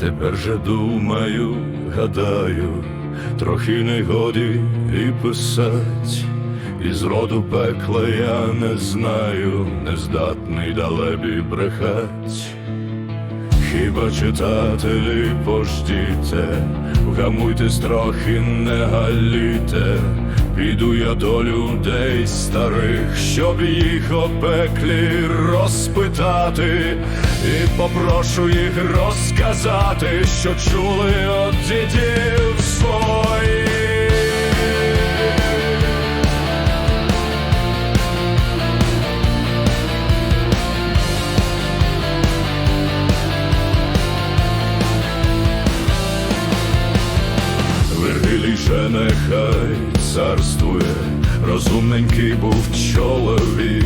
Тепер же думаю, гадаю, трохи не годі і писать, і з роду пекла я не знаю, не здатний далебі брехать. Хіба читателі пождіте, вгамуйтесь трохи, не галіте, піду я до людей старих, щоб їх о пеклі розпитати, і попрошу їх розказати, що чули от дідів своїх. Розумненький був чоловік,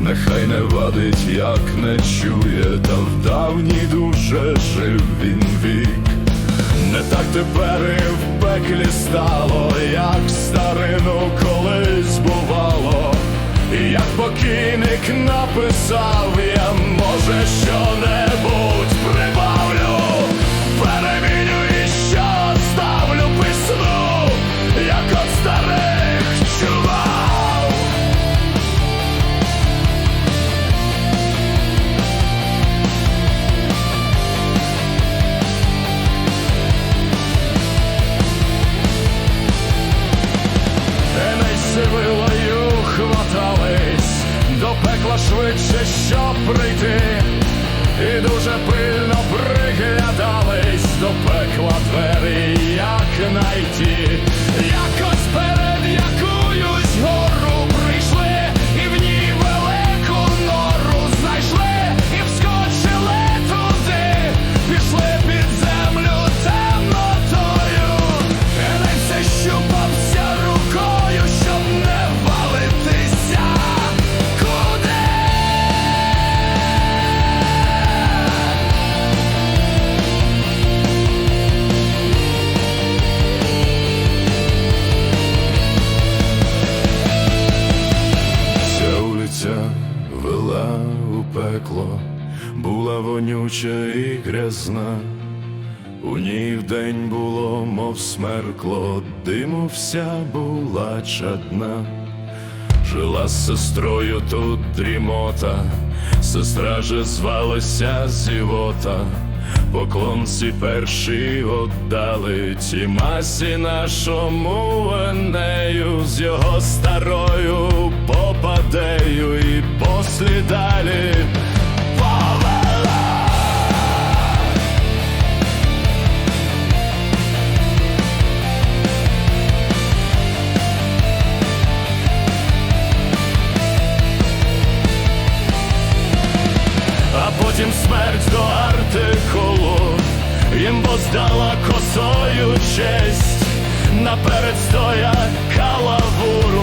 нехай не вадить, як не чує, та в давній душе жив він вік. Не так тепер і в пеклі стало, як старину колись бувало, і як покійник написав, я може що-небудь прибавлю, швидше, щоб прийти, і дуже пильно приглядались до пекла двері, як найти, якось перед пекло, була вонюча і грязна. У ній вдень було, мов смеркло, диму вся була чадна. Жила з сестрою тут дрімота, сестра же звалася зівота, поклонці перші отдали ті масі нашому Енею з його старою попадею і послі смерть до артикулу, їм боздала косою честь, наперед стоя калавуру,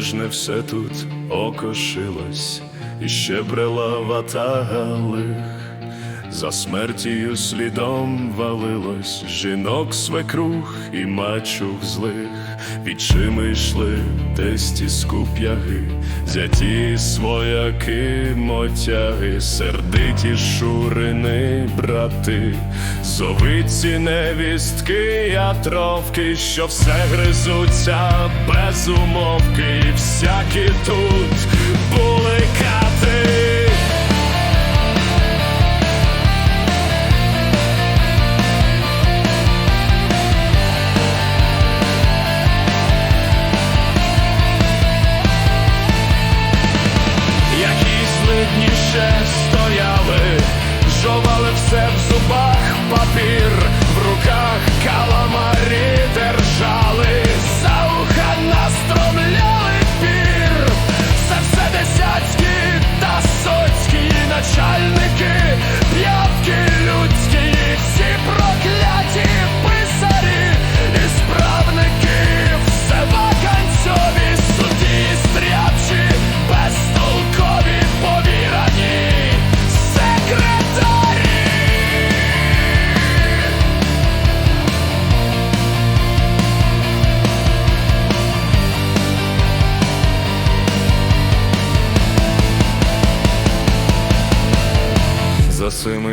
ж не все тут окошилось, і ще брела ватага лих. За смертію слідом валилось жінок свекрух і мачух злих, Відчими йшли тесті скуп'яги, зяті свояки мотяги, сердиті шурини брати, зовиці невістки, ятровки, що все гризуться без умовки, і всякі тут були кати.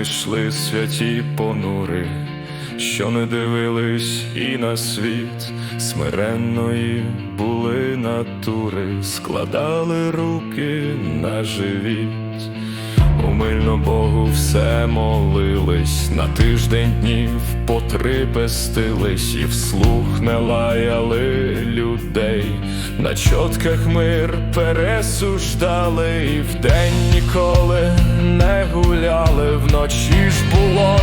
Йшли святі понури, що не дивились і на світ, смиренної були натури, складали руки на живіт. Умильно Богу все молились, на тиждень днів по три пестились, і вслух не лаяли людей, на чотках мир пересуждали, і вдень ніколи не гуляли, вночі ж було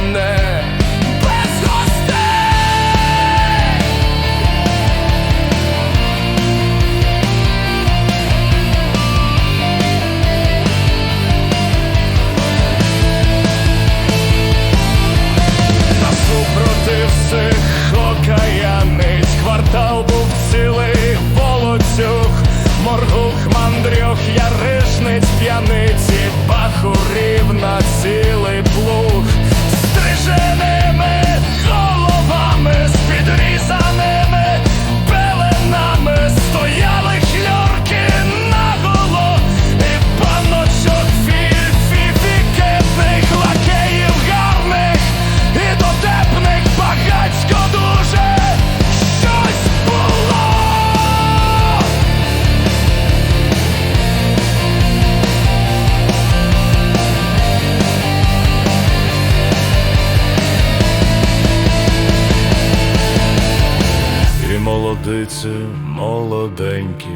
молодиці молоденькі,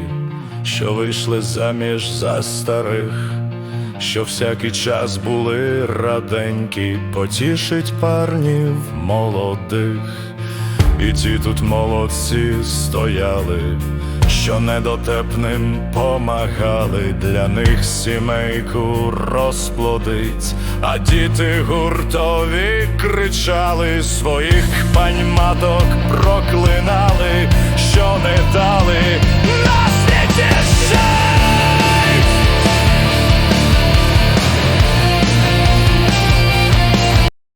що вийшли заміж за старих, що всякий час були раденькі, потішить парнів молодих. І ті тут молодці стояли, що недотепним помагали. Для них сімейку розплодить, а діти гуртові кричали, своїх паньматок проклинали, що не дали нас не тішать.